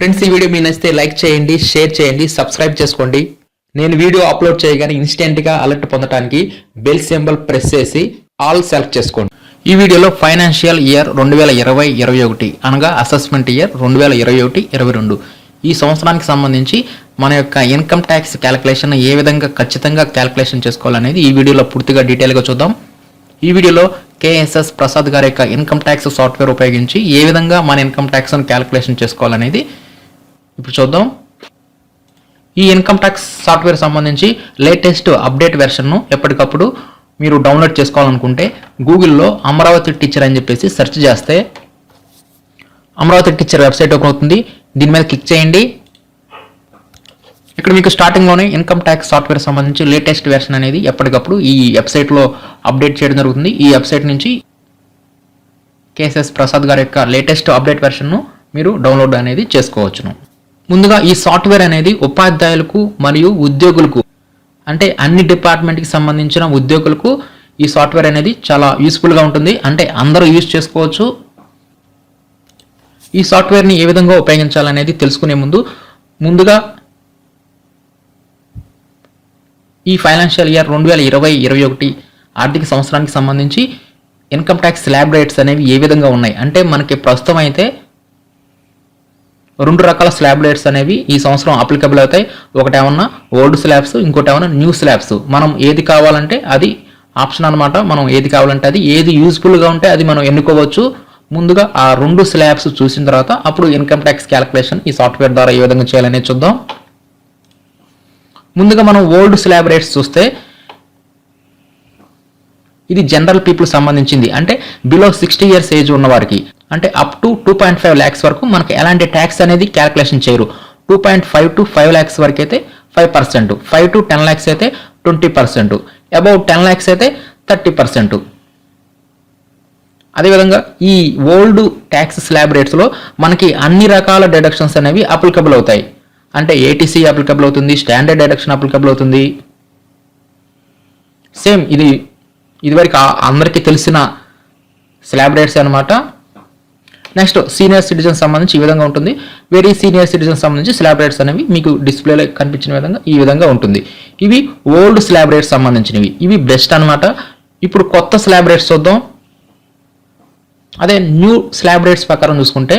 Friends ఈ video మీ నచ్చితే like చేయండి షేర్ చేయండి సబ్స్క్రైబ్ చేసుకోండి. నేను వీడియో అప్లోడ్ చేయగానే ఇన్స్టెంట్గా అలర్ట్ పొందడానికి బెల్ సింబల్ ప్రెస్ చేసి ఆల్ సెలెక్ట్ చేసుకోండి. ఈ వీడియోలో ఫైనాన్షియల్ ఇయర్ రెండు వేల ఇరవై ఇరవై ఒకటి అనగా అసెస్మెంట్ ఇయర్ రెండు వేల ఇరవై ఒకటి ఇరవై రెండు. ఈ సంవత్సరానికి సంబంధించి మన యొక్క ఇన్కమ్ ట్యాక్స్ క్యాలిక్యులేషన్ ఏ విధంగా ఖచ్చితంగా క్యాలిక్యులేషన్ చేసుకోవాలనేది ఈ వీడియోలో పూర్తిగా డీటెయిల్గా చూద్దాం. ఈ వీడియోలో కేఎస్ఎస్ ప్రసాద్ గారి యొక్క ఇన్కమ్ ట్యాక్స్ సాఫ్ట్వేర్ ఉపయోగించి ఏ విధంగా మన ఇన్కమ్ ట్యాక్స్ను క్యాలిక్యులేషన్ చేసుకోవాలనేది ఇప్పుడు చూద్దాం. ఈ ఇన్కమ్ ట్యాక్స్ సాఫ్ట్వేర్ సంబంధించి లేటెస్ట్ అప్డేట్ వెర్షన్ను ఎప్పటికప్పుడు మీరు డౌన్లోడ్ చేసుకోవాలనుకుంటే గూగుల్లో అమరావతి టీచర్ అని చెప్పేసి సెర్చ్ చేస్తే అమరావతి టీచర్ వెబ్సైట్ ఓపెన్ అవుతుంది. దీని మీద క్లిక్ చేయండి. ఇక్కడ మీకు స్టార్టింగ్లోనే ఇన్కమ్ ట్యాక్స్ సాఫ్ట్వేర్ సంబంధించి లేటెస్ట్ వెర్షన్ అనేది ఎప్పటికప్పుడు ఈ వెబ్సైట్లో అప్డేట్ చేయడం జరుగుతుంది. ఈ వెబ్సైట్ నుంచి కేఎస్ఎస్ ప్రసాద్ గారి యొక్క లేటెస్ట్ అప్డేట్ వెర్షన్ను మీరు డౌన్లోడ్ అనేది చేసుకోవచ్చును. ముందుగా ఈ సాఫ్ట్వేర్ అనేది ఉపాధ్యాయులకు మరియు ఉద్యోగులకు అంటే అన్ని డిపార్ట్మెంట్కి సంబంధించిన ఉద్యోగులకు ఈ సాఫ్ట్వేర్ అనేది చాలా యూస్ఫుల్గా ఉంటుంది. అంటే అందరూ యూజ్ చేసుకోవచ్చు. ఈ సాఫ్ట్వేర్ని ఏ విధంగా ఉపయోగించాలనేది తెలుసుకునే ముందు ముందుగా ఈ ఫైనాన్షియల్ ఇయర్ రెండు వేల ఇరవై ఇరవై ఒకటి ఆర్థిక సంవత్సరానికి సంబంధించి ఇన్కమ్ ట్యాక్స్ స్లాబ్ రేట్స్ అనేవి ఏ విధంగా ఉన్నాయి? అంటే మనకి ప్రస్తుతం అయితే రెండు రకాల స్లాబ్ రేట్స్ అనేవి ఈ సంవత్సరం అప్లికబుల్ అవుతాయి. ఒకటేమన్నా ఓల్డ్ స్లాబ్స్ ఇంకోటేమన్నా న్యూ స్లాబ్స్ మనం ఏది కావాలంటే అది ఆప్షన్ అనమాట మనం ఏది కావాలంటే అది ఏది యూస్ఫుల్గా ఉంటే అది మనం ఎన్నుకోవచ్చు. ముందుగా ఆ రెండు స్లాబ్స్ చూసిన తర్వాత అప్పుడు ఇన్కమ్ ట్యాక్స్ క్యాలిక్యులేషన్ ఈ సాఫ్ట్వేర్ ద్వారా ఏ విధంగా చేయాలనేది చూద్దాం. ముందుగా మనం ఓల్డ్ స్లాబ్ రేట్స్ చూస్తే ఇది జనరల్ పీపుల్ సంబంధించింది. అంటే బిలో సిక్స్టీ ఇయర్స్ ఏజ్ ఉన్న వారికి అంటే up to two point five lakhs వరకు మనకి ఎలాంటి ట్యాక్స్ అనేది క్యాలిక్యులేషన్ చేయరు. Two point five to five lakhs వరకు అయితే five percent five to ten lakhs అయితే twenty percent above ten lakhs అయితే థర్టీ పర్సెంట్ అదేవిధంగా ఈ ఓల్డ్ ట్యాక్స్ స్లాబ్ రేట్స్లో మనకి అన్ని రకాల డిడక్షన్స్ అనేవి అప్లికబుల్ అవుతాయి. అంటే ఏటీసీ అప్లికబుల్ అవుతుంది స్టాండర్డ్ డిడక్షన్ అప్లికబుల్ అవుతుంది. సేమ్ ఇది ఇదివరకు అందరికీ తెలిసిన స్లాబ్ రేట్స్ అనమాట నెక్స్ట్ సీనియర్ సిటిజన్ సంబంధించి ఈ విధంగా ఉంటుంది. వెరీ సీనియర్ సిటిజన్ సంబంధించి స్లాబ్ రేట్స్ అనేవి మీకు డిస్ప్లేలో కనిపించిన విధంగా ఈ విధంగా ఉంటుంది. ఇవి ఓల్డ్ స్లాబ్ రేట్స్ సంబంధించినవి. ఇవి బెస్ట్ అన్నమాట. ఇప్పుడు కొత్త స్లాబ్ రేట్స్ చూద్దాం. అదే న్యూ స్లాబ్ రేట్స్ ప్రకారం చూసుకుంటే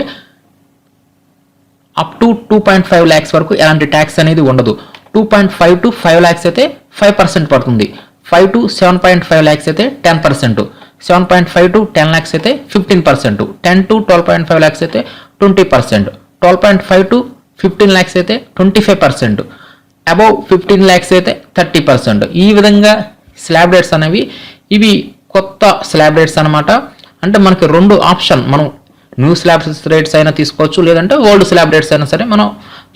up to two point five lakhs వరకు ఎలాంటి ట్యాక్స్ అనేది ఉండదు. Two point five to five lakhs అయితే ఫైవ్ పర్సెంట్ పడుతుంది. Five to seven point five lakhs అయితే ten percent seven point five to ten lakhs అయితే fifteen percent ten to twelve point five lakhs అయితే twenty percent twelve point five to fifteen lakhs అయితే twenty five percent above fifteen lakhs అయితే thirty percent ఈ విధంగా slab rates అనేవి ఇవి కొత్త slab rates అనమాట అంటే మనకి రెండు ఆప్షన్ మనం న్యూ స్లాబ్ రేట్స్ అయినా తీసుకోవచ్చు లేదంటే ఓల్డ్ స్లాబ్ రేట్స్ అయినా సరే మనం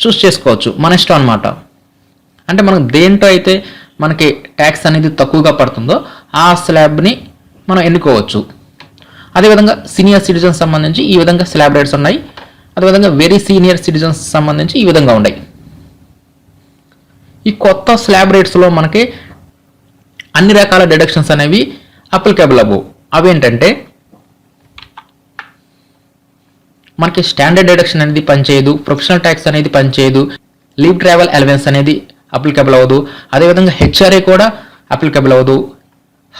చూస్ చేసుకోవచ్చు మన ఇష్టం అనమాట అంటే మనం దేంట్లో అయితే మనకి ట్యాక్స్ అనేది తక్కువగా పడుతుందో ఆ స్లాబ్ని మనం ఎన్నుకోవచ్చు. అదేవిధంగా సీనియర్ సిటిజన్స్ సంబంధించి ఈ విధంగా స్లాబ్ రేట్స్ ఉన్నాయి. అదేవిధంగా వెరీ సీనియర్ సిటిజన్స్ సంబంధించి ఈ విధంగా ఉన్నాయి. ఈ కొత్త స్లాబ్ రేట్స్లో మనకి అన్ని రకాల డిడక్షన్స్ అనేవి అప్లికబుల్ అవ్వవు అవేంటంటే మనకి స్టాండర్డ్ డిడక్షన్ అనేది పనిచేయదు ప్రొఫెషనల్ ట్యాక్స్ అనేది పనిచేయదు లీవ్ ట్రావెల్ అలవెన్స్ అనేది అప్లికబుల్ అవ్వదు. అదేవిధంగా హెచ్ఆర్ఏ కూడా అప్లికబుల్ అవ్వదు.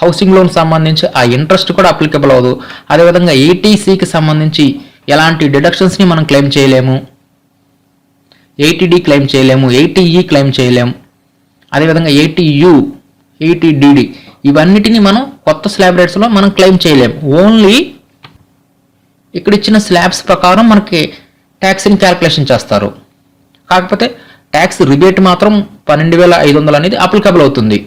హౌసింగ్ లోన్ సంబంధించి ఆ ఇంట్రెస్ట్ కూడా అప్లికబుల్ అవ్వదు. అదేవిధంగా ఏటీసీకి సంబంధించి ఎలాంటి డిడక్షన్స్ని మనం క్లెయిమ్ చేయలేము. ఎయిటీడీ క్లెయిమ్ చేయలేము. ఎయిటీఈ క్లెయిమ్ చేయలేము. అదేవిధంగా ఎయిటీయు ఎయిటీడీడీ ఇవన్నిటిని మనం కొత్త స్లాబ్ రేట్స్లో మనం క్లెయిమ్ చేయలేము. ఓన్లీ ఇక్కడ ఇచ్చిన స్లాబ్స్ ప్రకారం మనకి ట్యాక్స్ని క్యాల్కులేషన్ చేస్తారు. కాకపోతే ట్యాక్స్ రిబేట్ మాత్రం పన్నెండు వేల ఐదు వందలు అనేది అప్లికబుల్ అవుతుంది.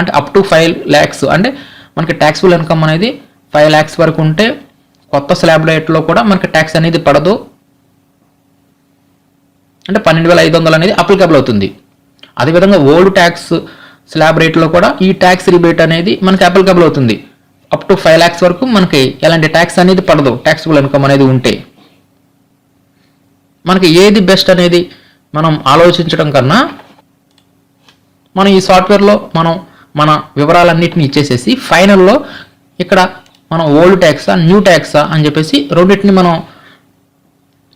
అంటే అప్ టు ఫైవ్ ల్యాక్స్ అంటే మనకి ట్యాక్స్ఫుల్ ఇన్కమ్ అనేది ఫైవ్ ల్యాక్స్ వరకు ఉంటే కొత్త స్లాబ్ రేట్లో కూడా మనకి ట్యాక్స్ అనేది పడదు. అంటే పన్నెండు వేల ఐదు వందలు అనేది అప్లికబుల్ అవుతుంది. అదేవిధంగా ఓల్డ్ ట్యాక్స్ స్లాబ్ రేట్లో కూడా ఈ ట్యాక్స్ రిబేట్ అనేది మనకి అప్లికబుల్ అవుతుంది. అప్ టు ఫైవ్ ల్యాక్స్ వరకు మనకి ఎలాంటి ట్యాక్స్ అనేది పడదు. ట్యాక్స్బుల్ ఇన్కమ్ అనేది ఉంటే మనకి ఏది బెస్ట్ అనేది మనం ఆలోచించడం కన్నా మనం ఈ సాఫ్ట్వేర్లో మనం మన వివరాలన్నింటినీ ఇచ్చేసేసి ఫైనల్లో ఇక్కడ మనం ఓల్డ్ ట్యాక్సా న్యూ ట్యాక్సా అని చెప్పేసి రెండింటిని మనం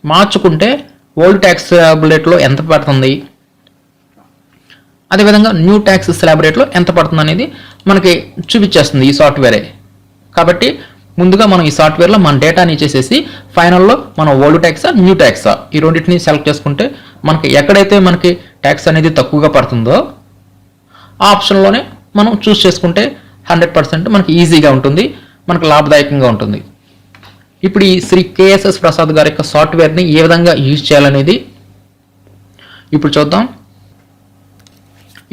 మార్చుకుంటే ఓల్డ్ ట్యాక్స్ స్లాబ్ రేట్లో ఎంత పడుతుంది? అదేవిధంగా న్యూ ట్యాక్స్ స్లాబ్ రేట్లో ఎంత పడుతుంది అనేది మనకి చూపించేస్తుంది ఈ సాఫ్ట్వేరే. కాబట్టి ముందుగా మనం ఈ సాఫ్ట్వేర్లో మన డేటాని ఇచ్చేసేసి ఫైనల్లో మనం ఓల్డ్ ట్యాక్సా న్యూ ట్యాక్సా ఈ రెండింటిని సెలెక్ట్ చేసుకుంటే మనకి ఎక్కడైతే మనకి ట్యాక్స్ అనేది తక్కువగా పడుతుందో ఆ ఆప్షన్లోనే మనం చూస్ చేసుకుంటే హండ్రెడ్ పర్సెంట్ మనకి ఈజీగా ఉంటుంది మనకు లాభదాయకంగా ఉంటుంది. ఇప్పుడు ఈ శ్రీ కేఎస్ఎస్ ప్రసాద్ గారి యొక్క సాఫ్ట్వేర్ని ఏ విధంగా యూజ్ చేయాలనేది ఇప్పుడు చూద్దాం.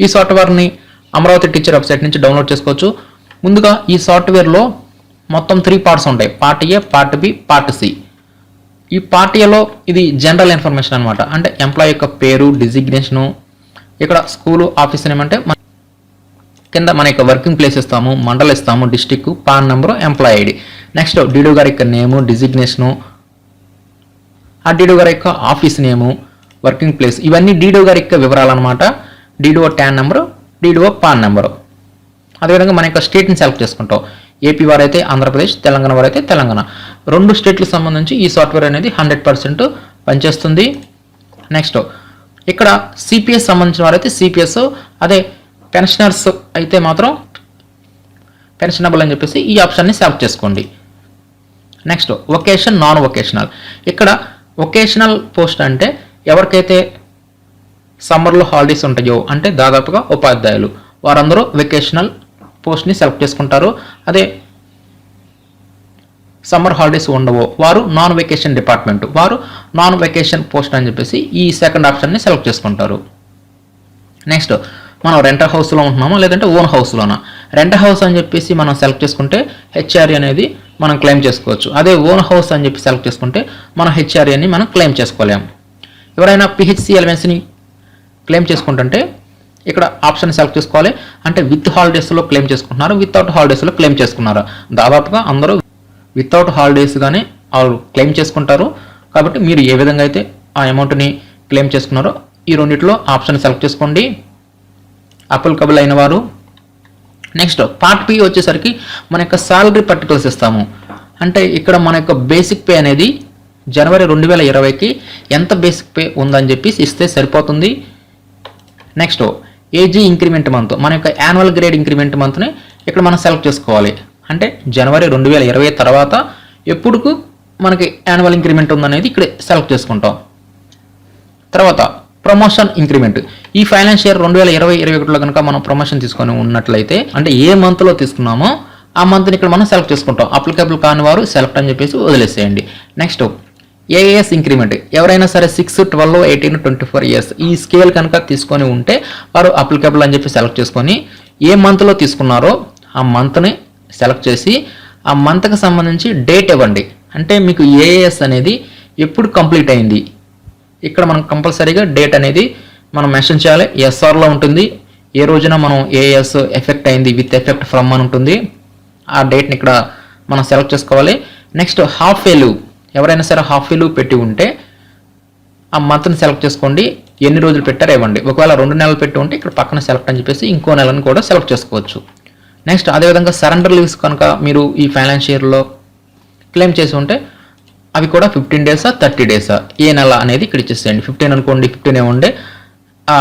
ఈ సాఫ్ట్వేర్ని అమరావతి టీచర్ వెబ్సైట్ నుంచి డౌన్లోడ్ చేసుకోవచ్చు. ముందుగా ఈ సాఫ్ట్వేర్లో మొత్తం త్రీ పార్ట్స్ ఉంటాయి. Part A part B part C ఈ పార్ట్ ఏలో ఇది జనరల్ ఇన్ఫర్మేషన్ అనమాట అంటే ఎంప్లాయ్ యొక్క పేరు డిజిగ్నేషను ఇక్కడ స్కూలు ఆఫీస్ ఏమంటే కింద మన యొక్క వర్కింగ్ ప్లేస్ ఇస్తాము మండల్ ఇస్తాము district PAN number employee ID next DDO గారి యొక్క నేము డిజిగ్నేషను ఆ డీడో గారి యొక్క ఆఫీస్ నేము వర్కింగ్ ప్లేస్ ఇవన్నీ డీడో గారి యొక్క వివరాలు అనమాట DDO TAN number DDO PAN number అదేవిధంగా మన యొక్క స్టేట్ని సెలెక్ట్ చేసుకుంటాం. ఏపీ వారైతే ఆంధ్రప్రదేశ్ తెలంగాణ వారైతే తెలంగాణ. రెండు స్టేట్లకు సంబంధించి ఈ సాఫ్ట్వేర్ అనేది హండ్రెడ్ పర్సెంట్ పనిచేస్తుంది. నెక్స్ట్ ఇక్కడ సిపిఎస్ సంబంధించిన వారైతే సిపిఎస్ అదే పెన్షనర్స్ అయితే మాత్రం పెన్షనబుల్ అని చెప్పేసి ఈ ఆప్షన్ని సెలెక్ట్ చేసుకోండి. నెక్స్ట్ వొకేషన్ నాన్ వొకేషనల్ ఇక్కడ వొకేషనల్ పోస్ట్ అంటే ఎవరికైతే సమ్మర్లో హాలిడేస్ ఉంటాయో అంటే దాదాపుగా ఉపాధ్యాయులు వారందరూ వెకేషనల్ పోస్ట్ని సెలెక్ట్ చేసుకుంటారు. అదే సమ్మర్ హాలిడేస్ ఉండవో వారు నాన్ వెకేషన్ డిపార్ట్మెంట్ వారు నాన్ వెకేషన్ పోస్ట్ అని చెప్పేసి ఈ సెకండ్ ఆప్షన్ని సెలెక్ట్ చేసుకుంటారు. నెక్స్ట్ మనం రెంటర్ హౌస్లో ఉంటున్నామా లేదంటే ఓన్ హౌస్లోనా రెంట్ హౌస్ అని చెప్పేసి మనం సెలెక్ట్ చేసుకుంటే హెచ్ఆర్ఏ అనేది మనం క్లెయిమ్ చేసుకోవచ్చు. అదే ఓన్ హౌస్ అని చెప్పి సెలెక్ట్ చేసుకుంటే మనం హెచ్ఆర్ఏని మనం క్లెయిమ్ చేసుకోలేము. ఎవరైనా పిహెచ్సి ఎలవెన్స్ని క్లెయిమ్ చేసుకుంటుంటే ఇక్కడ ఆప్షన్ సెలెక్ట్ చేసుకోవాలి. అంటే విత్ హాలిడేస్లో క్లెయిమ్ చేసుకుంటున్నారు వితౌట్ హాలిడేస్లో క్లెయిమ్ చేసుకున్నారు. దాదాపుగా అందరూ వితౌట్ హాలిడేస్గానే వాళ్ళు క్లెయిమ్ చేసుకుంటారు. కాబట్టి మీరు ఏ విధంగా అయితే ఆ అమౌంట్ని క్లెయిమ్ చేసుకున్నారో ఈ రెండిట్లో ఆప్షన్ సెలెక్ట్ చేసుకోండి. అప్లికబుల్ అయిన వారు. నెక్స్ట్ పార్ట్ పి వచ్చేసరికి మన యొక్క సాలరీ పర్టికులర్స్ ఇస్తాము. అంటే ఇక్కడ మన యొక్క బేసిక్ పే అనేది జనవరి రెండు వేల ఇరవైకి ఎంత బేసిక్ పే ఉందని చెప్పి ఇస్తే సరిపోతుంది. నెక్స్ట్ ఏజీ ఇంక్రిమెంట్ మంత్ మన యొక్క యాన్యువల్ గ్రేడ్ ఇంక్రిమెంట్ మంత్ని ఇక్కడ మనం సెలెక్ట్ చేసుకోవాలి. అంటే జనవరి రెండు వేల ఇరవై తర్వాత ఎప్పుడుకు మనకి యాన్యువల్ ఇంక్రిమెంట్ ఉందనేది ఇక్కడ సెలెక్ట్ చేసుకుంటాం. తర్వాత ప్రమోషన్ ఇంక్రిమెంట్ ఈ ఫైనాన్స్ ఇయర్ రెండు వేల ఇరవై ఇరవై ఒకటిలో కనుక మనం ప్రమోషన్ తీసుకొని ఉన్నట్లయితే అంటే ఏ మంత్లో తీసుకున్నామో ఆ మంత్ని ఇక్కడ మనం సెలెక్ట్ చేసుకుంటాం. అప్లికబుల్ కాని వారు సెలెక్ట్ అని చెప్పేసి వదిలేసేయండి. నెక్స్ట్ ఏఏఎస్ ఇంక్రిమెంట్ ఎవరైనా సరే six twelve eighteen twenty four years ఈ స్కేల్ కనుక తీసుకొని ఉంటే వారు అప్లికబుల్ అని చెప్పి సెలెక్ట్ చేసుకొని ఏ మంత్లో తీసుకున్నారో ఆ మంత్ని సెలెక్ట్ చేసి ఆ మంత్కి సంబంధించి డేట్ ఇవ్వండి. అంటే మీకు ఏఏఎస్ అనేది ఎప్పుడు కంప్లీట్ అయింది? ఇక్కడ మనం కంపల్సరీగా డేట్ అనేది మనం మెన్షన్ చేయాలి. ఎస్ఆర్లో ఉంటుంది. ఏ రోజున మనం ఏఎస్ ఎఫెక్ట్ అయింది విత్ ఎఫెక్ట్ ఫ్రమ్ అని ఉంటుంది. ఆ డేట్ని ఇక్కడ మనం సెలెక్ట్ చేసుకోవాలి. నెక్స్ట్ హాఫ్ వేలు ఎవరైనా సరే హాఫ్ వేలు పెట్టి ఉంటే ఆ మంత్ని సెలెక్ట్ చేసుకోండి. ఎన్ని రోజులు పెట్టారో ఇవ్వండి. ఒకవేళ రెండు నెలలు పెట్టి ఉంటే ఇక్కడ పక్కన సెలెక్ట్ అని చెప్పేసి ఇంకో నెలను కూడా సెలెక్ట్ చేసుకోవచ్చు. నెక్స్ట్ అదేవిధంగా సరెండర్ లీవ్స్ కనుక మీరు ఈ ఫైనాన్స్ ఇయర్లో క్లెయిమ్ చేసి ఉంటే అవి కూడా ఫిఫ్టీన్ డేసా థర్టీ డేసా ఏ నెల అనేది ఇక్కడ ఇచ్చేసేయండి. ఫిఫ్టీన్ అనుకోండి ఫిఫ్టీన్ ఏముండే ఆ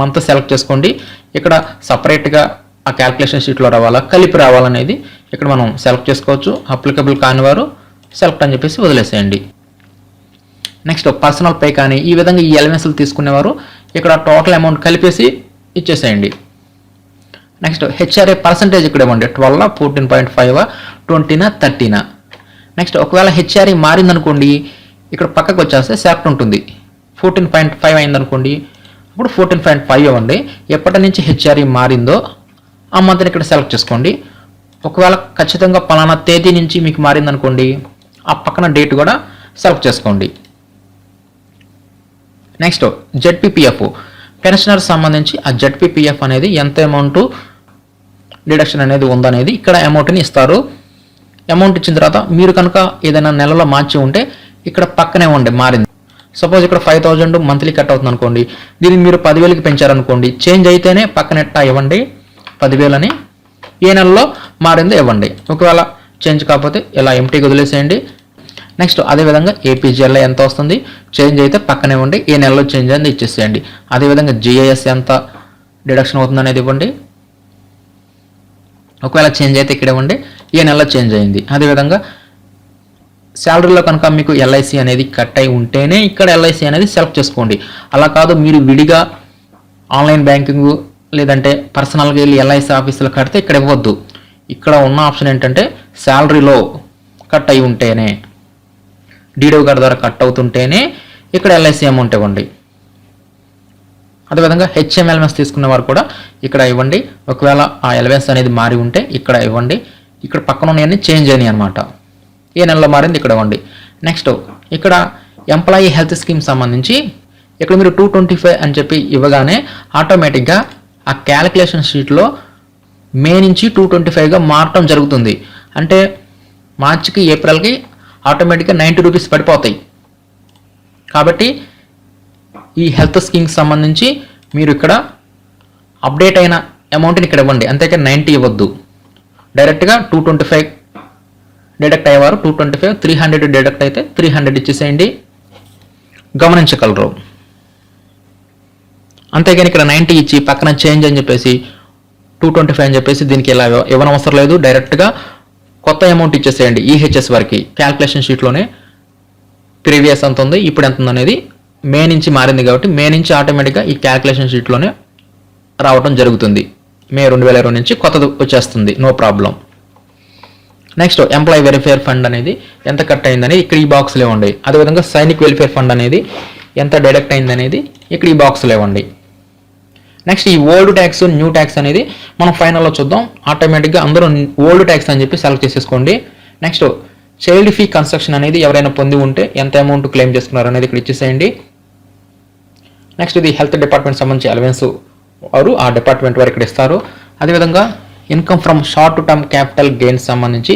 మంత్ సెలెక్ట్ చేసుకోండి. ఇక్కడ సపరేట్గా ఆ క్యాల్కులేషన్ షీట్లో రావాలా కలిపి రావాలనేది ఇక్కడ మనం సెలెక్ట్ చేసుకోవచ్చు. అప్లికబుల్ కాని వారు సెలెక్ట్ అని చెప్పేసి వదిలేసేయండి. నెక్స్ట్ పర్సనల్ పే కానీ ఈ విధంగా ఈ ఎలిమెంట్స్లు తీసుకునేవారు ఇక్కడ టోటల్ అమౌంట్ కలిపేసి ఇచ్చేసేయండి. నెక్స్ట్ హెచ్ఆర్ఏ పర్సంటేజ్ ఇక్కడ ఇవ్వండి. ట్వెల్వ్ ఫోర్టీన్ పాయింట్ ఫైవ్ ట్వంటీనా థర్టీనా నెక్స్ట్ ఒకవేళ హెచ్ఆర్ఈ మారిందనుకోండి ఇక్కడ పక్కకు వచ్చేస్తే సెలెక్ట్ ఉంటుంది. ఫోర్టీన్ పాయింట్ ఫైవ్ అయిందనుకోండి అప్పుడు ఫోర్టీన్ పాయింట్ ఫైవ్ ఇవ్వండి ఎప్పటి నుంచి హెచ్ఆర్ఈ మారిందో ఆ మంత్ని ఇక్కడ సెలెక్ట్ చేసుకోండి. ఒకవేళ ఖచ్చితంగా పలానా తేదీ నుంచి మీకు మారిందనుకోండి ఆ పక్కన డేట్ కూడా సెలెక్ట్ చేసుకోండి. నెక్స్ట్ జెడ్పీపీఎఫ్ పెన్షనర్ సంబంధించి ఆ జెడ్పీపీఎఫ్ అనేది ఎంత అమౌంట్ డిడక్షన్ అనేది ఉందనేది ఇక్కడ అమౌంట్ని ఇస్తారు. అమౌంట్ ఇచ్చిన తర్వాత మీరు కనుక ఏదైనా నెలలో మార్చి ఉంటే ఇక్కడ పక్కనే ఉండే మారింది. సపోజ్ ఇక్కడ ఫైవ్ థౌజండ్ మంత్లీ కట్ అవుతుంది అనుకోండి దీన్ని మీరు పదివేలకి పెంచారనుకోండి చేంజ్ అయితేనే పక్కన ఎట్టా ఇవ్వండి? పదివేలని ఏ నెలలో మారిందో ఇవ్వండి. ఒకవేళ చేంజ్ కాకపోతే ఇలా ఎంటీగా వదిలేసేయండి. నెక్స్ట్ అదేవిధంగా ఏపీజీఎల్ఐ ఎంత వస్తుంది? చేంజ్ అయితే పక్కనే ఉండి ఏ నెలలో చేంజ్ అనేది ఇచ్చేసేయండి. అదేవిధంగా జిఐఎస్ ఎంత డిడక్షన్ అవుతుంది అనేది ఇవ్వండి. ఒకవేళ చేంజ్ అయితే ఇక్కడ ఇవ్వండి. ఏ నెల చేంజ్ అయింది. అదేవిధంగా శాలరీలో కనుక మీకు ఎల్ఐసి అనేది కట్ అయి ఉంటేనే ఇక్కడ ఎల్ఐసి అనేది సెలెక్ట్ చేసుకోండి. అలా కాదు మీరు విడిగా ఆన్లైన్ బ్యాంకింగ్ లేదంటే పర్సనల్గా వెళ్ళి ఎల్ఐసి ఆఫీసులో కడితే ఇక్కడ ఇవ్వద్దు. ఇక్కడ ఉన్న ఆప్షన్ ఏంటంటే శాలరీలో కట్ అయి ఉంటేనే డీడో గారి ద్వారా కట్ అవుతుంటేనే ఇక్కడ ఎల్ఐసి అమౌంట్ ఇవ్వండి. అదేవిధంగా హెచ్ఎంఎల్ఎంఎస్ తీసుకున్న వారు కూడా ఇక్కడ ఇవ్వండి. ఒకవేళ ఆ ఎలవెన్స్ అనేది మారి ఉంటే ఇక్కడ ఇవ్వండి. ఇక్కడ పక్కన ఉన్నాయన్నీ చేంజ్ అయినాయి అనమాట ఏ నెలలో మారింది ఇక్కడ ఇవ్వండి నెక్స్ట్ ఇక్కడ ఎంప్లాయీ హెల్త్ స్కీమ్ సంబంధించి ఇక్కడ మీరు టూ ట్వంటీ ఫైవ్ అని చెప్పి ఇవ్వగానే ఆటోమేటిక్గా ఆ క్యాలిక్యులేషన్ షీట్లో మే నుంచి టూ ట్వంటీ ఫైవ్గా మారటం జరుగుతుంది. అంటే మార్చికి ఏప్రిల్కి ఆటోమేటిక్గా నైంటీ రూపీస్ పడిపోతాయి. కాబట్టి ఈ హెల్త్ స్కీమ్కి సంబంధించి మీరు ఇక్కడ అప్డేట్ అయిన అమౌంట్ని ఇక్కడ ఇవ్వండి. అంతేకాని నైంటీ ఇవ్వద్దు. డైరెక్ట్గా టూ ట్వంటీ ఫైవ్ డిడక్ట్ అయ్యేవారు two twenty five three hundred deduct అయితే త్రీ హండ్రెడ్ ఇచ్చేసేయండి. గమనించగలరు. అంతేగాని ఇక్కడ నైంటీ ఇచ్చి పక్కన చేంజ్ అని చెప్పేసి టూ ట్వంటీ ఫైవ్ అని చెప్పేసి దీనికి ఇలా ఇవ్వనవసరం లేదు. డైరెక్ట్గా కొత్త అమౌంట్ ఇచ్చేసేయండి ఈహెచ్ఎస్ వరకు. క్యాల్కులేషన్ షీట్లోనే ప్రీవియస్ ఎంత ఉంది ఇప్పుడు ఎంత ఉంది అనేది మే నుంచి మారింది కాబట్టి మే నుంచి ఆటోమేటిక్గా ఈ క్యాల్కులేషన్ షీట్లోనే రావడం జరుగుతుంది. మే రెండు వేల ఇరవై నుంచి కొత్తది వచ్చేస్తుంది. No problem next employee welfare fund అనేది ఎంత కట్ అయిందని ఇక్కడ ఈ బాక్స్లో ఇవ్వండి అదేవిధంగా సైనిక్ వెల్ఫేర్ ఫండ్ అనేది ఎంత డిడక్ట్ అయింది అనేది ఇక్కడ ఈ బాక్స్లో ఇవ్వండి నెక్స్ట్ ఈ ఓల్డ్ ట్యాక్స్ న్యూ ట్యాక్స్ అనేది మనం ఫైనల్లో చూద్దాం. ఆటోమేటిక్గా అందరూ ఓల్డ్ ట్యాక్స్ అని చెప్పి సెలెక్ట్ చేసేసుకోండి. నెక్స్ట్ చైల్డ్ ఫీ కన్స్ట్రక్షన్ అనేది ఎవరైనా పొంది ఉంటే ఎంత అమౌంట్ క్లెయిమ్ చేసుకున్నారు అనేది ఇక్కడ ఇచ్చేసేయండి. నెక్స్ట్ ఇది హెల్త్ డిపార్ట్మెంట్ సంబంధించి అలవెన్స్ వారు ఆ డిపార్ట్మెంట్ వారు ఇక్కడ ఇస్తారు. అదేవిధంగా income from short term capital gains సంబంధించి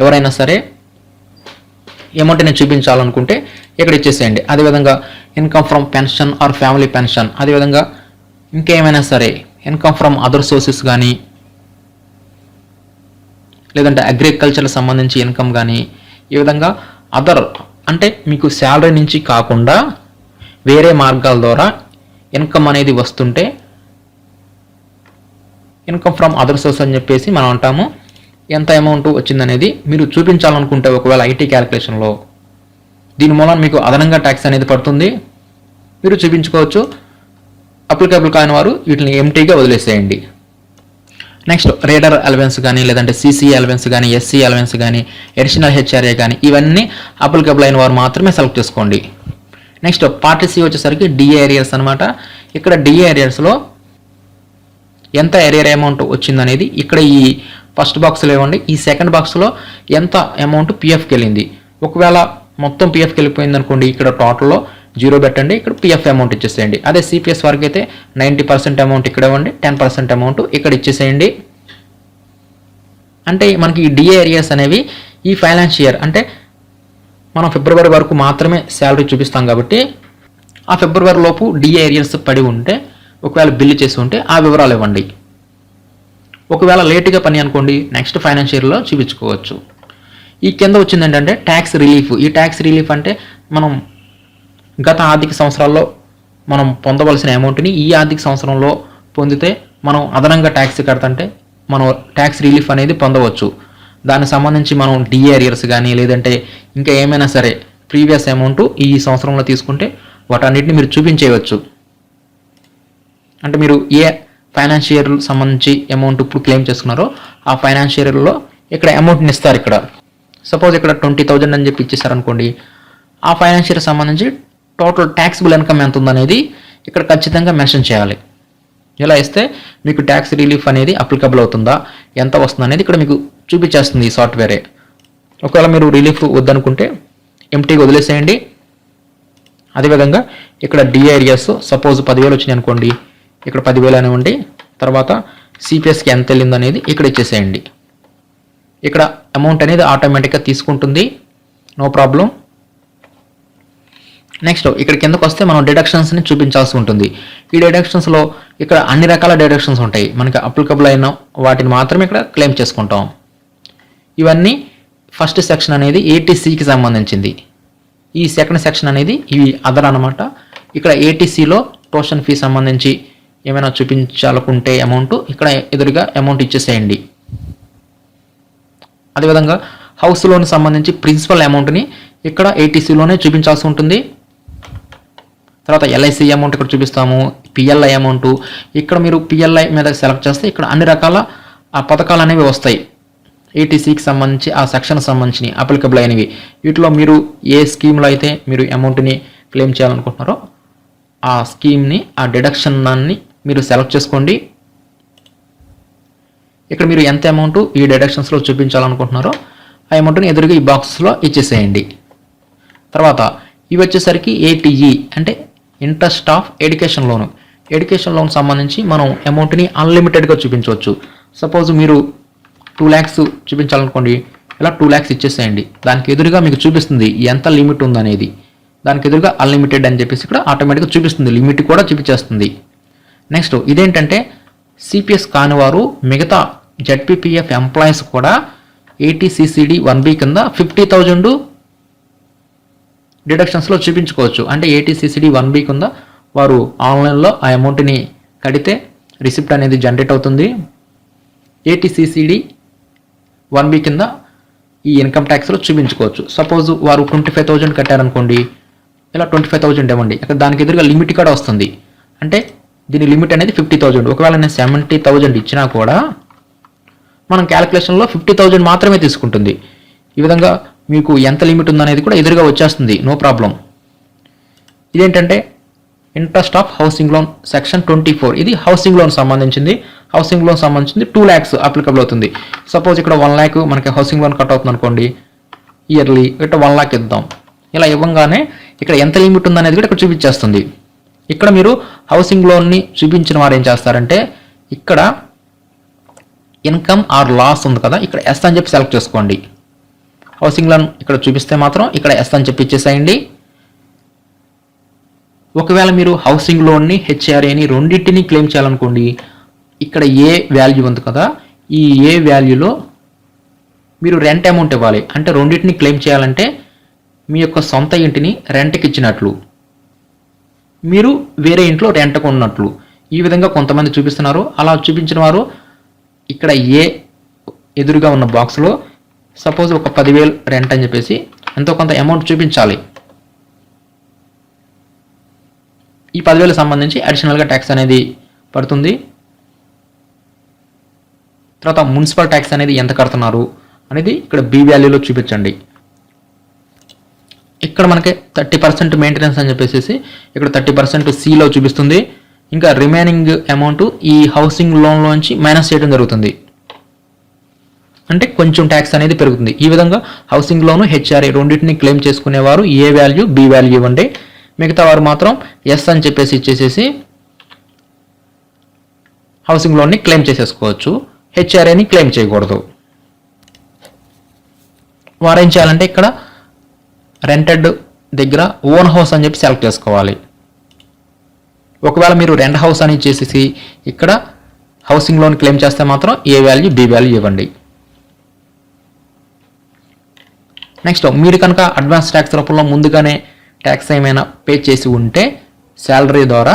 ఎవరైనా సరే అమౌంట్ నేను చూపించాలనుకుంటే ఇక్కడ ఇచ్చేసేయండి. అదేవిధంగా income from pension or family pension. అదేవిధంగా ఇంకేమైనా సరే ఇన్కమ్ ఫ్రమ్ అదర్ సోర్సెస్ కానీ లేదంటే అగ్రికల్చర్ సంబంధించి ఇన్కమ్ కానీ ఈ విధంగా అదర్ అంటే మీకు శాలరీ నుంచి కాకుండా వేరే మార్గాల ద్వారా ఇన్కమ్ అనేది వస్తుంటే ఇన్కమ్ ఫ్రమ్ అదర్ సోర్స్ అని చెప్పేసి మనం అంటాము. ఎంత అమౌంట్ వచ్చిందనేది మీరు చూపించాలనుకుంటే ఒకవేళ ఐటీ క్యాలిక్యులేషన్లో దీని మూలన మీకు అదనంగా ట్యాక్స్ అనేది పడుతుంది. మీరు చూపించుకోవచ్చు. అప్లికబుల్ కాని వారు వీటిని ఎంటీగా వదిలేసేయండి. నెక్స్ట్ రేడర్ అలవెన్స్ కానీ లేదంటే సిసి అలవెన్స్ కానీ ఎస్సీ అలవెన్స్ కానీ ఎడిషనల్ హెచ్ఆర్ఏ కానీ ఇవన్నీ అప్లికబుల్ అయిన వారు మాత్రమే సెలెక్ట్ చేసుకోండి. నెక్స్ట్ పార్టీ సి వచ్చేసరికి డిఏ ఏరియాస్ అనమాట ఇక్కడ డిఏ ఏరియాస్లో ఎంత ఏరియర్ అమౌంట్ వచ్చిందనేది ఇక్కడ ఈ ఫస్ట్ బాక్స్లో ఇవ్వండి. ఈ సెకండ్ బాక్స్లో ఎంత అమౌంట్ పిఎఫ్కి వెళ్ళింది? ఒకవేళ మొత్తం పిఎఫ్కి వెళ్ళిపోయింది అనుకోండి ఇక్కడ టోటల్లో జీరో పెట్టండి ఇక్కడ పిఎఫ్ అమౌంట్ ఇచ్చేసేయండి. అదే సిపిఎస్ వరకు అయితే నైంటీ పర్సెంట్ అమౌంట్ ఇక్కడ ఇవ్వండి టెన్ పర్సెంట్ అమౌంట్ ఇక్కడ ఇచ్చేసేయండి. అంటే మనకి ఈ డిఏ ఏరియాస్ అనేవి ఈ ఫైనాన్స్ ఇయర్ అంటే మనం ఫిబ్రవరి వరకు మాత్రమే శాలరీ చూపిస్తాం కాబట్టి ఆ ఫిబ్రవరి లోపు డిఏ ఏరియాస్ పడి ఉంటే ఒకవేళ బిల్లు చేసి ఉంటే ఆ వివరాలు ఇవ్వండి. ఒకవేళ లేటుగా పని అనుకోండి నెక్స్ట్ ఫైనాన్షియల్లో చూపించుకోవచ్చు. ఈ కింద వచ్చింది ఏంటంటే ట్యాక్స్ రిలీఫ్ ఈ ట్యాక్స్ రిలీఫ్ అంటే మనం గత ఆర్థిక సంవత్సరాల్లో మనం పొందవలసిన అమౌంట్ని ఈ ఆర్థిక సంవత్సరంలో పొందితే మనం అదనంగా ట్యాక్స్ కడతంటే మనం ట్యాక్స్ రిలీఫ్ అనేది పొందవచ్చు. దానికి సంబంధించి మనం డిఏరియర్స్ కానీ లేదంటే ఇంకా ఏమైనా సరే ప్రీవియస్ అమౌంట్ ఈ సంవత్సరంలో తీసుకుంటే వాటన్నిటిని మీరు చూపించేయవచ్చు. అంటే మీరు ఏ ఫైనాన్షియర్ సంబంధించి అమౌంట్ ఇప్పుడు క్లెయిమ్ చేసుకున్నారో ఆ ఫైనాన్షియర్లో ఇక్కడ అమౌంట్ని ఇస్తారు ఇక్కడ. సపోజ్ ఇక్కడ ట్వంటీ థౌజండ్ అని చెప్పి ఇచ్చేసారనుకోండి ఆ ఫైనాన్షియర్ సంబంధించి టోటల్ ట్యాక్సిబుల్ ఇన్కమ్ ఎంత ఉందనేది ఇక్కడ ఖచ్చితంగా మెన్షన్ చేయాలి. ఇలా ఇస్తే మీకు ట్యాక్స్ రిలీఫ్ అనేది అప్లికబుల్ అవుతుందా ఎంత వస్తుంది అనేది ఇక్కడ మీకు చూపించేస్తుంది ఈ సాఫ్ట్వేరే ఒకవేళ మీరు రిలీఫ్ వద్దనుకుంటే ఎంటీగా వదిలేసేయండి. అదేవిధంగా ఇక్కడ డిఏరియాస్ సపోజ్ పదివేలు వచ్చినాయి అనుకోండి ఇక్కడ పదివేలు అనివ్వండి. తర్వాత సిపిఎస్కి ఎంత వెళ్ళింది అనేది ఇక్కడ ఇచ్చేసేయండి. ఇక్కడ అమౌంట్ అనేది ఆటోమేటిక్గా తీసుకుంటుంది. నో ప్రాబ్లం నెక్స్ట్ ఇక్కడ కిందకు వస్తే మనం డిడక్షన్స్ని చూపించాల్సి ఉంటుంది. ఈ డిడక్షన్స్లో ఇక్కడ అన్ని రకాల డిడక్షన్స్ ఉంటాయి. మనకి అప్లికబుల్ అయిన వాటిని మాత్రమే ఇక్కడ క్లెయిమ్ చేసుకుంటాం. ఇవన్నీ ఫస్ట్ సెక్షన్ అనేది ఏటీసీకి సంబంధించింది. ఈ సెకండ్ సెక్షన్ అనేది ఇవి అదర్ అనమాట ఇక్కడ ఏటీసీలో ట్యూషన్ ఫీ సంబంధించి ఏమైనా చూపించాలనుకుంటే అమౌంట్ ఇక్కడ ఎదురుగా అమౌంట్ ఇచ్చేసేయండి. అదేవిధంగా హౌస్ లోన్ సంబంధించి ప్రిన్సిపల్ అమౌంట్ని ఇక్కడ ఏటీసీలోనే చూపించాల్సి ఉంటుంది. తర్వాత ఎల్ఐసి అమౌంట్ ఇక్కడ చూపిస్తాము పిఎల్ఐ అమౌంట్ ఇక్కడ మీరు పిఎల్ఐ మీద సెలెక్ట్ చేస్తే ఇక్కడ అన్ని రకాల ఆ పథకాలు అనేవి వస్తాయి. ఏటీసీకి సంబంధించి ఆ సెక్షన్ సంబంధించి అప్లికబుల్ అయినవి. వీటిలో మీరు ఏ స్కీమ్లో అయితే మీరు అమౌంట్ని క్లెయిమ్ చేయాలనుకుంటున్నారో ఆ స్కీమ్ని ఆ డిడక్షన్ మీరు సెలెక్ట్ చేసుకోండి. ఇక్కడ మీరు ఎంత అమౌంట్ ఈ డిడక్షన్స్లో చూపించాలనుకుంటున్నారో ఆ అమౌంట్ని ఎదురుగా ఈ బాక్స్లో ఇచ్చేసేయండి. తర్వాత ఇవి వచ్చేసరికి ఏటీఈ అంటే interest of education loan education loan సంబంధించి మనం అమౌంట్ని అన్లిమిటెడ్గా చూపించవచ్చు. సపోజ్ మీరు టూ ల్యాక్స్ చూపించాలనుకోండి. ఇలా టూ ల్యాక్స్ ఇచ్చేసేయండి. దానికి ఎదురుగా మీకు చూపిస్తుంది ఎంత లిమిట్ ఉందనేది. దానికి ఎదురుగా అన్లిమిటెడ్ అని చెప్పేసి ఇక్కడ ఆటోమేటిక్గా చూపిస్తుంది. లిమిట్ కూడా చూపించేస్తుంది. నెక్స్ట్ ఇదేంటంటే సిపిఎస్ కాని వారు మిగతా జడ్పీపీఎఫ్ ఎంప్లాయీస్ కూడా ఏటీసీసీడీ వన్ బి కింద ఫిఫ్టీ థౌజండ్ డిడక్షన్స్లో చూపించుకోవచ్చు. అంటే ఏటీసీసీడీ వన్ బి కింద వారు ఆన్లైన్లో ఆ అమౌంట్ని కడితే రిసిప్ట్ అనేది జనరేట్ అవుతుంది. ఏటీసీసీడీ వన్ బి కింద ఈ ఇన్కమ్ ట్యాక్స్లో చూపించుకోవచ్చు. సపోజ్ వారు ట్వంటీ ఫైవ్ థౌజండ్ కట్టారనుకోండి ఇలా ట్వంటీ ఫైవ్ థౌజండ్ ఇవ్వండి. అక్కడ దానికి ఎదురుగా లిమిట్ కూడా వస్తుంది. అంటే దీని లిమిట్ అనేది ఫిఫ్టీ థౌజండ్. ఒకవేళ నేను సెవెంటీ థౌజండ్ ఇచ్చినా కూడా మనం క్యాలిక్యులేషన్లో ఫిఫ్టీ థౌజండ్ మాత్రమే తీసుకుంటుంది. ఈ విధంగా మీకు ఎంత లిమిట్ ఉందనేది కూడా ఎదురుగా వచ్చేస్తుంది. No problem. ఇదేంటంటే interest of housing loan section twenty four. ఇది హౌసింగ్ లోన్ సంబంధించింది. హౌసింగ్ లోన్ సంబంధించింది టూ ల్యాక్స్ అప్లికబుల్ అవుతుంది. సపోజ్ ఇక్కడ వన్ ల్యాక్ మనకి హౌసింగ్ లోన్ కట్ అవుతుంది అనుకోండి. ఇయర్లీ ఇట్లా వన్ ల్యాక్ ఇద్దాం. ఇలా ఇవ్వగానే ఇక్కడ ఎంత లిమిట్ ఉందనేది కూడా ఇక్కడ చూపించేస్తుంది. ఇక్కడ మీరు హౌసింగ్ లోన్ని చూపించిన వారు ఏం చేస్తారంటే ఇక్కడ ఇన్కమ్ ఆర్ లాస్ ఉంది కదా ఇక్కడ ఎస్ అని చెప్పి సెలెక్ట్ చేసుకోండి. హౌసింగ్ లోన్ ఇక్కడ చూపిస్తే మాత్రం ఇక్కడ ఎస్ అని చెప్పి ఇచ్చేసేయండి. ఒకవేళ మీరు హౌసింగ్ లోన్ని హెచ్ఆర్ఏని రెండింటిని క్లెయిమ్ చేయాలనుకోండి ఇక్కడ ఏ వాల్యూ ఉంది కదా ఈ ఏ వాల్యూలో మీరు రెంట్ అమౌంట్ ఇవ్వాలి. అంటే రెండింటిని క్లెయిమ్ చేయాలంటే మీ యొక్క సొంత ఇంటిని రెంట్కి ఇచ్చినట్లు. మీరు వేరే ఇంట్లో రెంట్కు ఉన్నట్లు. ఈ విధంగా కొంతమంది చూపిస్తున్నారు. అలా చూపించిన వారు ఇక్కడ ఏ ఎదురుగా ఉన్న బాక్స్లో సపోజ్ ఒక పదివేలు రెంట్ అని చెప్పేసి ఎంతో కొంత అమౌంట్ చూపించాలి. ఈ పదివేలకు సంబంధించి అడిషనల్గా ట్యాక్స్ అనేది పడుతుంది. తర్వాత మున్సిపల్ ట్యాక్స్ అనేది ఎంత కడుతున్నారు అనేది ఇక్కడ బి వాల్యూలో చూపించండి. ఇక్కడ మనకి థర్టీ పర్సెంట్ మెయింటెనెన్స్ అని చెప్పేసి ఇక్కడ థర్టీ పర్సెంట్ సిలో చూపిస్తుంది. ఇంకా రిమైనింగ్ అమౌంట్ ఈ హౌసింగ్ లోన్లోంచి మైనస్ చేయడం జరుగుతుంది. అంటే కొంచెం ట్యాక్స్ అనేది పెరుగుతుంది. ఈ విధంగా హౌసింగ్ లోను హెచ్ఆర్ఏ రెండింటిని క్లెయిమ్ చేసుకునేవారు. ఏ వాల్యూ బి వాల్యూ ఇవ్వండి. మిగతా వారు మాత్రం ఎస్ అని చెప్పేసి ఇచ్చేసేసి హౌసింగ్ లోన్ని క్లెయిమ్ చేసేసుకోవచ్చు. హెచ్ఆర్ఏని క్లెయిమ్ చేయకూడదు. వారేం చేయాలంటే ఇక్కడ రెంటెడ్ దగ్గర ఓన్ హౌస్ అని చెప్పి సెలెక్ట్ చేసుకోవాలి. ఒకవేళ మీరు రెంట్ హౌస్ అని చేసేసి ఇక్కడ హౌసింగ్ లోన్ క్లెయిమ్ చేస్తే మాత్రం ఏ వాల్యూ బి వాల్యూ ఇవ్వండి. నెక్స్ట్ మీరు కనుక అడ్వాన్స్ ట్యాక్స్ రూపంలో ముందుగానే ట్యాక్స్ ఏమైనా పే చేసి ఉంటే శాలరీ ద్వారా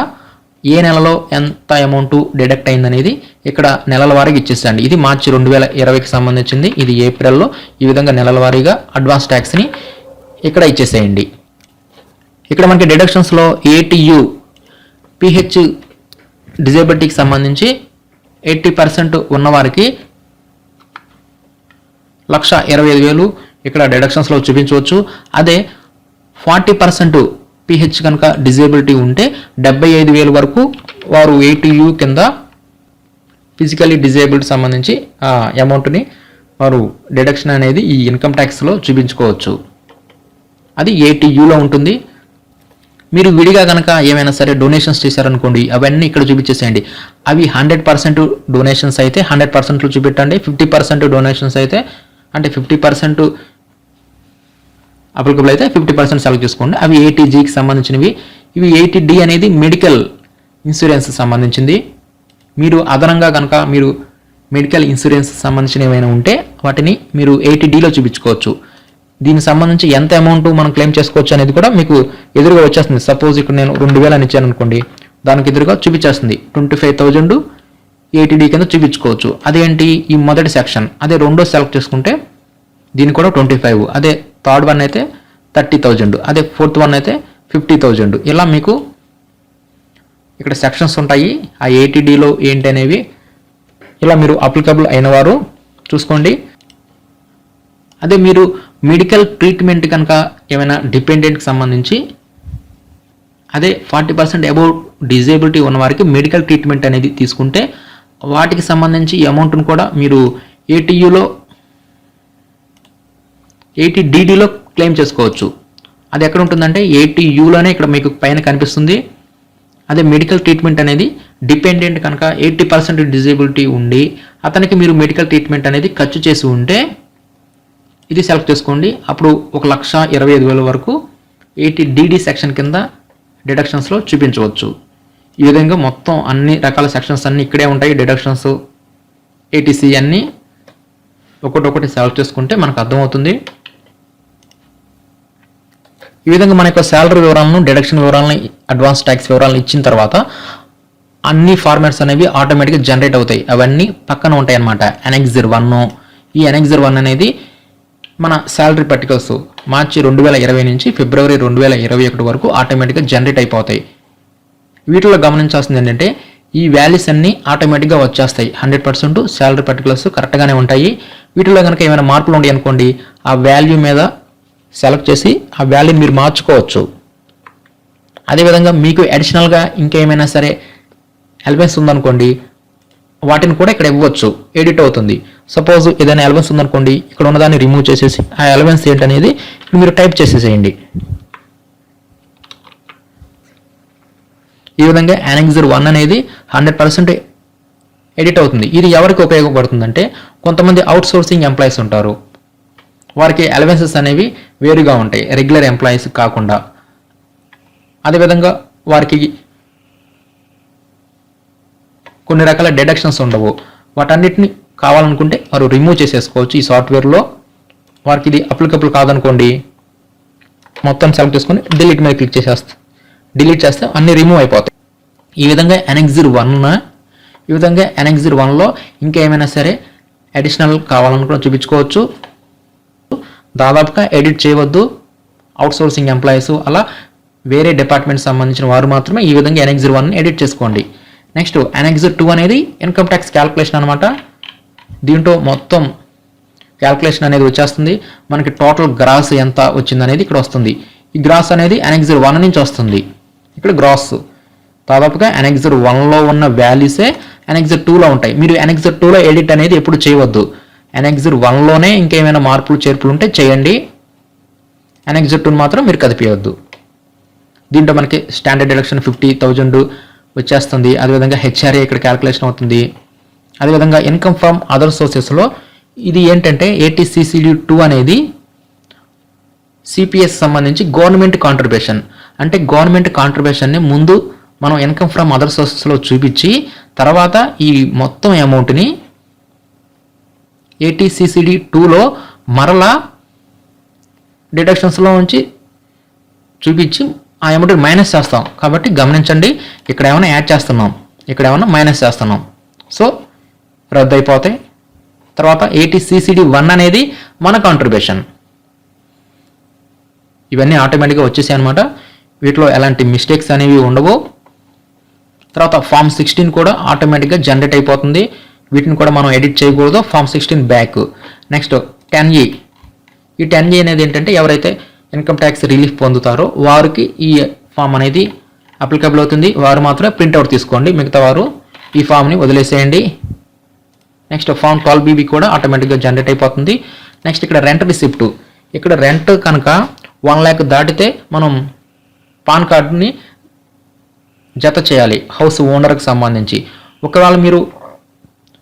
ఏ నెలలో ఎంత అమౌంట్ డిడక్ట్ అయిందనేది ఇక్కడ నెలల వారీగా ఇచ్చేసండి ఇది మార్చి రెండు వేల ఇరవైకి సంబంధించింది. ఇది ఏప్రిల్లో ఈ విధంగా నెలల వారీగా అడ్వాన్స్ ట్యాక్స్ని ఇక్కడ ఇచ్చేసేయండి. ఇక్కడ మనకి డిడక్షన్స్లో ఏటీయు పిహెచ్ డిజేబిలిటీకి సంబంధించి ఎయిటీ పర్సెంట్ ఉన్నవారికి లక్ష ఇరవై ఐదు వేలు ఇక్కడ డిడక్షన్స్లో చూపించవచ్చు. అదే ఫార్టీ పర్సెంట్ పిహెచ్ కనుక డిజేబిలిటీ ఉంటే డెబ్బై ఐదు వేలు వరకు వారు ఏటీయూ కింద ఫిజికలీ డిజేబుల్డ్ సంబంధించి ఆ అమౌంట్ని వారు డిడక్షన్ అనేది ఈ ఇన్కమ్ ట్యాక్స్లో చూపించుకోవచ్చు. అది ఏటీయూలో ఉంటుంది. మీరు విడిగా కనుక ఏమైనా సరే డొనేషన్స్ చేశారనుకోండి అవన్నీ ఇక్కడ చూపించేసేయండి. అవి హండ్రెడ్ పర్సెంట్ డొనేషన్స్ అయితే హండ్రెడ్ పర్సెంట్లో చూపెట్టండి. ఫిఫ్టీ పర్సెంట్ డొనేషన్స్ అయితే అంటే ఫిఫ్టీ పర్సెంట్ అప్లికబుల్ అయితే ఫిఫ్టీ పర్సెంట్ సెలెక్ట్ చేసుకోండి అవి ఏటీజీకి సంబంధించినవి. ఇవి ఎయిటీ డి అనేది మెడికల్ ఇన్సూరెన్స్ సంబంధించింది. మీరు అదనంగా కనుక మీరు మెడికల్ ఇన్సూరెన్స్ సంబంధించిన ఏమైనా ఉంటే వాటిని మీరు ఎయిటీ డీలో చూపించుకోవచ్చు. దీనికి సంబంధించి ఎంత అమౌంట్ మనం క్లెయిమ్ చేసుకోవచ్చు అనేది కూడా మీకు ఎదురుగా వచ్చేస్తుంది. సపోజ్ ఇక్కడ నేను రెండు వేలు అని ఇచ్చాను అనుకోండి దానికి ఎదురుగా చూపించేస్తుంది. Twenty five thousand eighty D కింద చూపించుకోవచ్చు. అదేంటి? ఈ మొదటి సెక్షన్ అదే రెండో సెలెక్ట్ చేసుకుంటే దీనికి కూడా ట్వంటీ ఫైవ్ అదే థర్డ్ వన్ అయితే థర్టీ థౌజండ్ అదే ఫోర్త్ వన్ అయితే ఫిఫ్టీ థౌజండ్ ఇలా మీకు ఇక్కడ సెక్షన్స్ ఉంటాయి. ఆ ఏటీడీలో ఏంటి అనేవి ఇలా మీరు అప్లికబుల్ అయినవారు చూసుకోండి. అదే మీరు మెడికల్ ట్రీట్మెంట్ కనుక ఏమైనా డిపెండెంట్కి సంబంధించి అదే ఫార్టీ పర్సెంట్ అబౌవ్ డిజేబిలిటీ ఉన్న వారికి మెడికల్ ట్రీట్మెంట్ అనేది తీసుకుంటే వాటికి సంబంధించి అమౌంట్ను కూడా మీరు ఏటీయూలో ఎయిటీ డీడీలో క్లెయిమ్ చేసుకోవచ్చు. అది ఎక్కడ ఉంటుందంటే ఏటీయూలోనే ఇక్కడ మీకు పైన కనిపిస్తుంది. అదే మెడికల్ ట్రీట్మెంట్ అనేది డిపెండెంట్ కనుక ఎయిటీ పర్సెంట్ డిజేబిలిటీ ఉండి అతనికి మీరు మెడికల్ ట్రీట్మెంట్ అనేది ఖర్చు చేసి ఉంటే ఇది సెలెక్ట్ చేసుకోండి. అప్పుడు ఒక లక్ష ఇరవై ఐదు వేల వరకు ఎయిటీ డీడీ సెక్షన్ కింద డిడక్షన్స్లో చూపించవచ్చు. ఈ విధంగా మొత్తం అన్ని రకాల సెక్షన్స్ అన్నీ ఇక్కడే ఉంటాయి. డిడక్షన్స్ ఏటీసీ అన్నీ ఒకటొకటి సెలెక్ట్ చేసుకుంటే మనకు అర్థమవుతుంది. ఈ విధంగా మన యొక్క శాలరీ వివరాలను డిడక్షన్ వివరాలను అడ్వాన్స్ ట్యాక్స్ వివరాలను ఇచ్చిన తర్వాత అన్ని ఫార్మాట్స్ అనేవి ఆటోమేటిక్గా జనరేట్ అవుతాయి. అవన్నీ పక్కన ఉంటాయి అన్నమాట ఎనెక్జిర్ వన్ ఈ ఎనెక్జిర్ వన్ అనేది మన శాలరీ పర్టికల్స్ మార్చి రెండు వేల ఇరవై నుంచి ఫిబ్రవరి రెండు వేల ఇరవై ఒకటి వరకు ఆటోమేటిక్గా జనరేట్ అయిపోతాయి. వీటిలో గమనించాల్సింది ఏంటంటే ఈ వాల్యూస్ అన్నీ ఆటోమేటిక్గా వచ్చేస్తాయి. హండ్రెడ్ పర్సెంట్ శాలరీ పర్టికులర్స్ కరెక్ట్గానే ఉంటాయి. వీటిలో కనుక ఏమైనా మార్పులు ఉంటాయి అనుకోండి ఆ వాల్యూ మీద సెలెక్ట్ చేసి ఆ వాల్యూని మీరు మార్చుకోవచ్చు. అదేవిధంగా మీకు అడిషనల్గా ఇంకేమైనా సరే ఎలిమెంట్స్ ఉందనుకోండి వాటిని కూడా ఇక్కడ ఇవ్వచ్చు ఎడిట్ అవుతుంది. సపోజ్ ఏదైనా ఎలవెన్స్ ఉందనుకోండి ఇక్కడ ఉన్నదాన్ని రిమూవ్ చేసేసి ఆ ఎలవెన్స్ ఏంటనేది మీరు టైప్ చేసేసేయండి. ఈ విధంగా యానెక్జర్ వన్ అనేది హండ్రెడ్ పర్సెంట్ ఎడిట్ అవుతుంది. ఇది ఎవరికి ఉపయోగపడుతుందంటే కొంతమంది అవుట్ సోర్సింగ్ ఎంప్లాయీస్ ఉంటారు. వారికి అలవెన్సెస్ అనేవి వేరుగా ఉంటాయి. రెగ్యులర్ ఎంప్లాయీస్ కాకుండా. అదేవిధంగా వారికి కొన్ని రకాల డిడక్షన్స్ ఉండవు. వాటన్నిటిని కావాలనుకుంటే వారు రిమూవ్ చేసేసుకోవచ్చు ఈ సాఫ్ట్వేర్లో వారికి ఇది అప్లికబుల్ కాదనుకోండి మొత్తం సెలెక్ట్ చేసుకొని డిలీట్ మీద క్లిక్ చేసేస్తా. డిలీట్ చేస్తే అన్ని రిమూవ్ అయిపోతాయి. ఈ విధంగా ఎనెక్జిర్ వన్ ఈ విధంగా ఎనెక్జిర్ వన్లో ఇంకా ఏమైనా సరే అడిషనల్ కావాలనుకున్న చూపించుకోవచ్చు. దాదాపుగా ఎడిట్ చేయవద్దు. అవుట్సోర్సింగ్ ఎంప్లాయీస్ అలా వేరే డిపార్ట్మెంట్ సంబంధించిన వారు మాత్రమే ఈ విధంగా ఎనెక్జిర్ వన్ ఎడిట్ చేసుకోండి. నెక్స్ట్ అనెక్స్ టూ అనేది ఇన్కమ్ ట్యాక్స్ క్యాల్కులేషన్ అనమాట దీంట్లో మొత్తం క్యాల్కులేషన్ అనేది వచ్చేస్తుంది. మనకి టోటల్ గ్రాస్ ఎంత వచ్చింది అనేది ఇక్కడ వస్తుంది. ఈ గ్రాస్ అనేది ఎనెక్జిర్ వన్ నుంచి వస్తుంది. ఇక్కడ గ్రాస్ దాదాపుగా ఎనెక్జర్ వన్లో ఉన్న వాల్యూసే ఎనెక్జర్ టూలో ఉంటాయి. మీరు ఎనెక్జర్ టూలో ఎడిట్ అనేది ఎప్పుడు చేయవద్దు. ఎనెక్జర్ వన్లోనే ఇంకేమైనా మార్పులు చేర్పులు ఉంటే చేయండి. ఎనెక్జర్ టూని మాత్రం మీరు కదిపేయవద్దు. దీంట్లో మనకి స్టాండర్డ్ ఎలక్షన్ ఫిఫ్టీ థౌజండ్ వచ్చేస్తుంది. అదేవిధంగా హెచ్ఆర్ఏ ఇక్కడ క్యాలిక్యులేషన్ అవుతుంది. అదేవిధంగా ఇన్కమ్ ఫ్రమ్ అదర్ సోర్సెస్లో ఇది ఏంటంటే ఏటీసీసీడీ టూ అనేది సిపిఎస్ సంబంధించి గవర్నమెంట్ కాంట్రిబ్యూషన్ అంటే గవర్నమెంట్ కాంట్రిబ్యూషన్ని ముందు మనం ఇన్కమ్ ఫ్రమ్ అదర్ సోర్సెస్లో చూపించి తర్వాత ఈ మొత్తం అమౌంట్ని ఏటీసీసీడీ టూలో మరలా డిడక్షన్స్లో ఉంచి చూపించి ఆ అమౌంట్ మైనస్ చేస్తాం. కాబట్టి గమనించండి ఇక్కడ ఏమైనా యాడ్ చేస్తున్నాం. ఇక్కడ ఏమైనా మైనస్ చేస్తున్నాం. సో రద్దు అయిపోతాయి తర్వాత ఏటీసీసీడీ వన్ అనేది మన కాంట్రిబ్యూషన్ ఇవన్నీ ఆటోమేటిక్గా వచ్చేసాయి అనమాట వీటిలో ఎలాంటి మిస్టేక్స్ అనేవి ఉండవు. తర్వాత ఫామ్ సిక్స్టీన్ కూడా ఆటోమేటిక్గా జనరేట్ అయిపోతుంది. వీటిని కూడా మనం ఎడిట్ చేయకూడదు. Form sixteen back next ten E ఈ టెన్ ఈ అనేది ఏంటంటే ఎవరైతే ఇన్కమ్ ట్యాక్స్ రిలీఫ్ పొందుతారో వారికి ఈ ఫామ్ అనేది అప్లికబుల్ అవుతుంది. వారు మాత్రమే ప్రింట్అవుట్ తీసుకోండి. మిగతా వారు ఈ ఫామ్ని వదిలేసేయండి. నెక్స్ట్ ఫామ్ ట్వెల్వ్ బీబీ కూడా ఆటోమేటిక్గా జనరేట్ అయిపోతుంది. నెక్స్ట్ ఇక్కడ రెంట్ రిసిప్ట్. ఇక్కడ రెంట్ కనుక వన్ ల్యాక్ దాటితే మనం పాన్ కార్డుని జత చేయాలి హౌస్ ఓనర్కి సంబంధించి. ఒకవేళ మీరు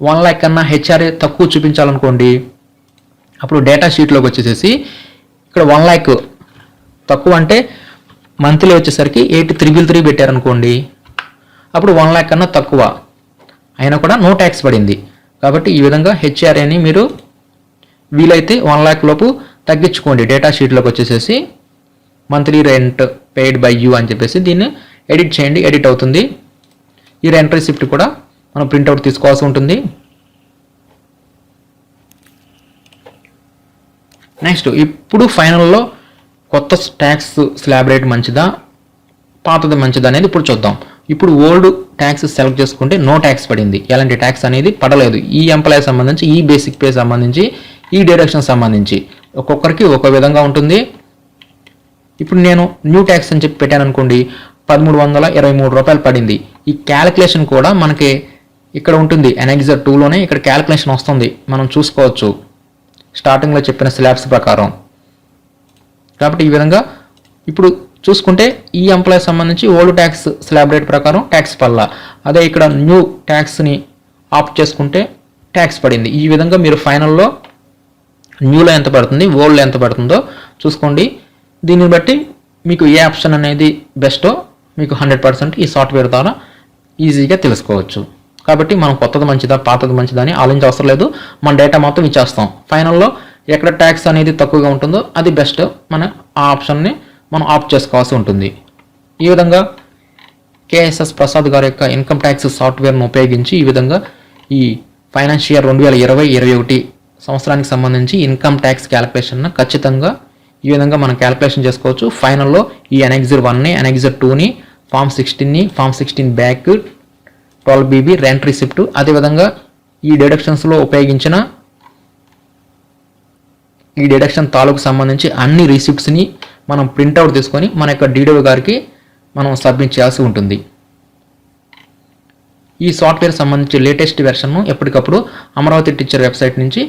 వన్ ల్యాక్ కన్నా హెచ్ఆర్ఏ తక్కువ చూపించాలనుకోండి అప్పుడు డేటా షీట్లోకి వచ్చేసేసి ఇక్కడ వన్ ల్యాక్ తక్కువ అంటే మంత్లీ వచ్చేసరికి ఎయిట్ త్రిబుల్ త్రీ పెట్టారనుకోండి అప్పుడు వన్ ల్యాక్ కన్నా తక్కువ. అయినా కూడా నో ట్యాక్స్ పడింది. కాబట్టి ఈ విధంగా హెచ్ఆర్ఏని మీరు వీలైతే వన్ ల్యాక్ లోపు తగ్గించుకోండి. డేటా షీట్లోకి వచ్చేసేసి monthly rent paid by you అని చెప్పేసి దీన్ని ఎడిట్ చేయండి. ఎడిట్ అవుతుంది. ఈ రెంట్ రిసిప్ట్ కూడా మనం ప్రింట్అవుట్ తీసుకోవాల్సి ఉంటుంది. నెక్స్ట్ ఇప్పుడు ఫైనల్లో కొత్త ట్యాక్స్ స్లాబ్ రేట్ మంచిదా? పాతది మంచిదా అనేది ఇప్పుడు చూద్దాం. ఇప్పుడు ఓల్డ్ ట్యాక్స్ సెలెక్ట్ చేసుకుంటే నో ట్యాక్స్ పడింది. ఎలాంటి ట్యాక్స్ అనేది పడలేదు. ఈ ఎంప్లాయ్ సంబంధించి ఈ బేసిక్ పే సంబంధించి ఈ డైరెక్షన్ సంబంధించి. ఒక్కొక్కరికి ఒక విధంగా ఉంటుంది. ఇప్పుడు నేను న్యూ ట్యాక్స్ అని చెప్పి పెట్టాను అనుకోండి పదమూడు వందల ఇరవై మూడు రూపాయలు పడింది. ఈ క్యాలిక్యులేషన్ కూడా మనకి ఇక్కడ ఉంటుంది. ఎనెగ్జర్ టూలోనే ఇక్కడ క్యాలిక్యులేషన్ వస్తుంది. మనం చూసుకోవచ్చు. స్టార్టింగ్లో చెప్పిన స్లాబ్స్ ప్రకారం. కాబట్టి ఈ విధంగా ఇప్పుడు చూసుకుంటే ఈ ఎంప్లాయ్ సంబంధించి ఓల్డ్ ట్యాక్స్ స్లాబ్ రేట్ ప్రకారం ట్యాక్స్ పడలా అదే ఇక్కడ న్యూ ట్యాక్స్ని ఆప్ట్ చేసుకుంటే ట్యాక్స్ పడింది. ఈ విధంగా మీరు ఫైనల్లో న్యూలో ఎంత పడుతుంది ఓల్డ్లో ఎంత పడుతుందో చూసుకోండి. దీన్ని బట్టి మీకు ఏ ఆప్షన్ అనేది బెస్టో మీకు హండ్రెడ్ పర్సెంట్ ఈ సాఫ్ట్వేర్ ద్వారా ఈజీగా తెలుసుకోవచ్చు. కాబట్టి మనం కొత్తది మంచిదా పాతది మంచిదా అని ఆలోచించవసరం లేదు. మన డేటా మొత్తం ఇచ్చేస్తాం. ఫైనల్లో ఎక్కడ ట్యాక్స్ అనేది తక్కువగా ఉంటుందో అది బెస్ట్ మన ఆ ఆప్షన్ని మనం ఆఫ్ చేసుకోవాల్సి ఉంటుంది. ఈ విధంగా కేఎస్ఎస్ ప్రసాద్ గారి యొక్క ఇన్కమ్ ట్యాక్స్ సాఫ్ట్వేర్ను ఉపయోగించి ఈ విధంగా ఈ ఫైనాన్షియల్ రెండు వేల ఇరవై ఇరవై ఒకటి సంవత్సరానికి సంబంధించి ఇన్కమ్ ట్యాక్స్ క్యాలిక్యులేషన్ ఖచ్చితంగా ఈ విధంగా మనం క్యాలిక్యులేషన్ చేసుకోవచ్చు. ఫైనల్లో ఈ ఎనెగ్జర్ వన్ని ఎనెగ్జర్ టూని form సిక్స్టీన్ని form sixteen back twelve BB rent receipt అదేవిధంగా ఈ డిడక్షన్స్లో ఉపయోగించిన ఈ డిడక్షన్ తాలూకు సంబంధించి అన్ని రిసిప్ట్స్ని మనం ప్రింట్అవుట్ తీసుకొని మన యొక్క డీడీఓ గారికి మనం సబ్మిట్ చేయాల్సి ఉంటుంది. ఈ సాఫ్ట్వేర్ సంబంధించి లేటెస్ట్ వెర్షన్ను ఎప్పటికప్పుడు అమరావతి టీచర్ వెబ్సైట్ నుంచి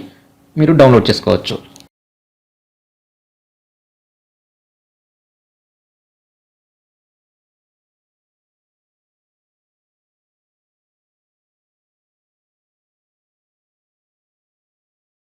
మీరు డౌన్లోడ్ చేసుకోవచ్చు.